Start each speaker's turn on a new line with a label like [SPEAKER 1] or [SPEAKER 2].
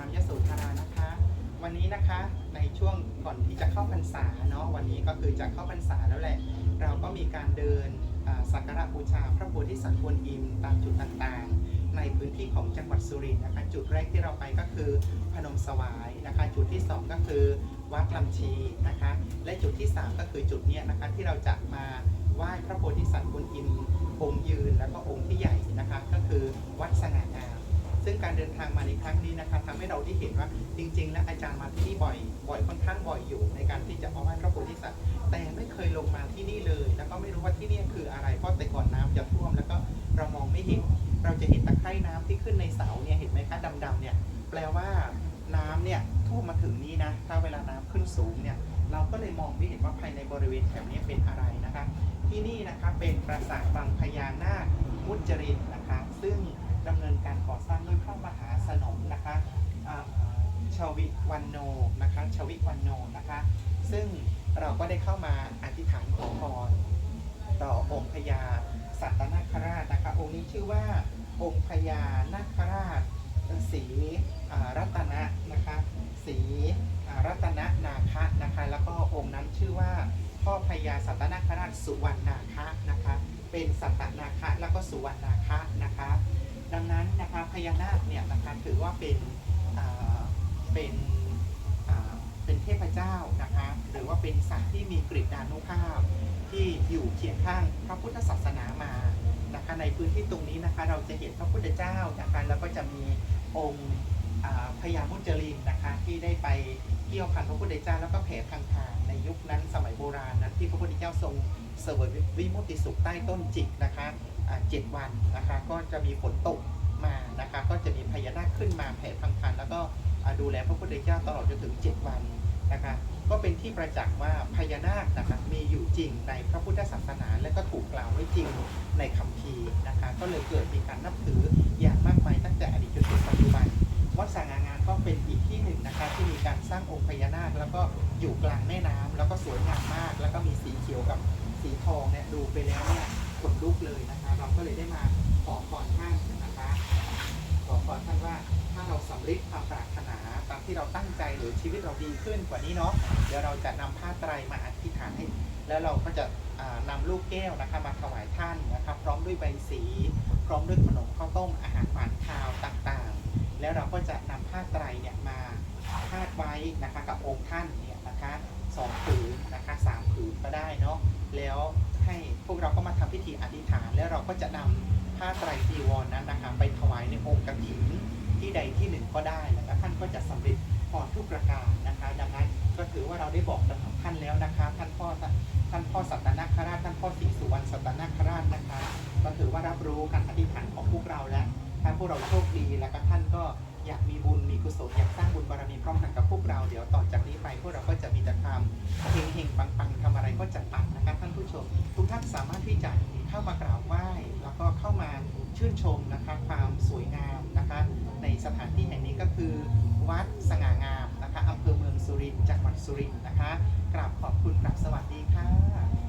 [SPEAKER 1] ามยโสธรานะคะ วันนี้นะคะในช่วงก่อนที่จะเข้าพรรษาเนาะวันนี้ก็คือจะเข้าพรรษาแล้วแหละ เราก็มีการเดินสักการะบูชาพระโพธิสัตว์กวนอิมตามจุดต่างๆ ในพื้นที่ของจังหวัดสุรินทร์นะคะจุดแรกที่เราไปก็คือพนมสวายนะคะ จุดที่สองก็คือวัดลำชีนะคะ และจุดที่สามก็คือจุดเนี้ยนะคะที่เราจะมาไหว้พระโพธิสัตว์กวนอิมองค์ยืนแล้วก็องค์ที่ใหญ่นะคะ ก็คือวัดสง่างาม ซึ่งการเดินทางมาในครั้งนี้นะคะทำให้เราได้เห็นว่าจริง ๆ แล้วอาจารย์มาที่นี่บ่อย บ่อยค่อนข้างบ่อยอยู่ ในการที่จะมาไหว้พระโพธิสัตว์แต่ไม่เคยลงมาที่นี่เลย แล้วก็ไม่รู้ว่าที่นี่คืออะไรเพราะแต่ก่อนน้ำจะท่วมแล้วก็เรามองไม่เห็น เราจะเห็นตะไคร่น้ำที่ขึ้นในเสาเนี่ยเห็นไหมคะดำๆเนี่ยแปลว่าน้ำเนี่ยท่วมมาถึงนี่นะ ถ้าเวลาน้ำขึ้นสูงเนี่ยเราก็เลยมองไม่เห็นว่าภายในบริเวณแถวนี้เป็นอะไรนะคะ ที่นี่นะคะเป็นปราสาทบางพญานาคมุจรินนะคะ ซึ่ง ดำเนินการก่อสร้างด้วยพระมหาสนมนะคะอ่าชวิวันโนนะคะชวิวันโนนะคะ ซึ่งเราก็ได้เข้ามาอธิษฐานขอพรต่อองค์พญาสัตนาคราชนะคะ องค์นี้ชื่อว่าองค์พญานาคราชสีรัตนะนะคะสีรัตนนาคะนะคะ แล้วก็องค์นั้นชื่อว่าพ่อพญาสัตนาคราชสุวรรณนาคะนะคะ เป็นสัตนาคะแล้วก็สุวรรณนาคะนะคะ ญานาคเนี่ยนะคะถือว่าเป็นเป็นเป็นเทพเจ้านะคะหรือว่าเป็นสัตว์ที่มีกฤษดานุภาพที่อยู่เคียงข้างพระพุทธศาสนามานะคะในพื้นที่ตรงนี้นะคะเราจะเห็นพระพุทธเจ้านะคะแล้วก็จะมีองค์พญามุจลินนะคะที่ได้ไปเกี่ยวพันพระพุทธเจ้าแล้วก็แผ่ทางทางในยุคนั้นสมัยโบราณนั้นที่พระพุทธเจ้าทรงเสวยวิมุติสุขใต้ต้นจิกนะคะเจ็ดวันนะคะก็จะมีฝนตก มานะคะก็จะมีพญานาคขึ้นมาแผ่พังคันแล้วก็ดูแลพระพุทธเจ้าตลอดจนถึง 7 วันนะคะก็เป็นที่ประจักษ์ว่าพญานาคนะคะมีอยู่จริงในพระพุทธศาสนา และก็ถูกกล่าวไว้จริงในคัมภีร์นะคะก็เลยเกิดมีการนับถืออย่างมากมายตั้งแต่อดีตจนถึงปัจจุบัน วัดสง่างามก็เป็นอีกที่หนึ่งนะคะที่มีการสร้างองค์พญานาค แล้วก็อยู่กลางแม่น้ำแล้วก็สวยงามมาก แล้วก็มีสีเขียวกับสีทองเนี่ยดูไปแล้วเนี่ย ขนลุกเลยนะคะเราก็เลยได้มาขอพรท่านนะคะขอพรท่านว่าถ้าเราสำเร็จความปรารถนาตามที่เราตั้งใจหรือชีวิตเราดีขึ้นกว่านี้เนาะเดี๋ยวเราจะนำผ้าไตรมาอธิษฐานให้แล้วเราก็จะอ่านำลูกแก้วนะคะมาถวายท่านนะคะพร้อมด้วยใบสี พร้อมด้วยขนมข้าวต้มอาหารหวานคาวต่างๆ แล้วเราก็จะนำผ้าไตรเนี่ยมาพาดไว้นะคะกับองค์ท่านเนี่ยนะคะสองผืนนะคะสามผืนก็ได้เนาะแล้ว พวกเราก็มาทำพิธีอธิษฐาน แล้วเราก็จะนำผ้าไตรจีวรนั้นนะคะไปถวายในองค์กฐินที่ใดที่หนึ่งก็ได้แล้วท่านก็จะสำเร็จพรทุกประการนะคะ ดังนั้นก็ถือว่าเราได้บอกกับท่านแล้วนะคะ ท่านพ่อท่านพ่อสัตนาคราชท่านพ่อศรีสุวรรณสัตนาคราชนะคะ ก็ถือว่ารับรู้การอธิษฐานของพวกเราแล้วถ้าพวกเราโชคดีแล้วก็ท่านก็อยากมีบุญมีกุศลอยากสร้างบุญบารมีพร้อมกันกับพวกเราเดี๋ยวต่อจากนี้ไปพวกเราก็จะมีแต่ความเฮงเฮงปังปังๆทำอะไรก็จะปั สามารถที่จะเข้ามากราบไหว้แล้วก็เข้ามาชื่นชมนะคะความสวยงามนะคะในสถานที่แห่งนี้ก็คือวัดสง่างามนะคะอำเภอเมืองสุรินทร์จังหวัดสุรินทร์นะคะกราบขอบคุณกราบสวัสดีค่ะ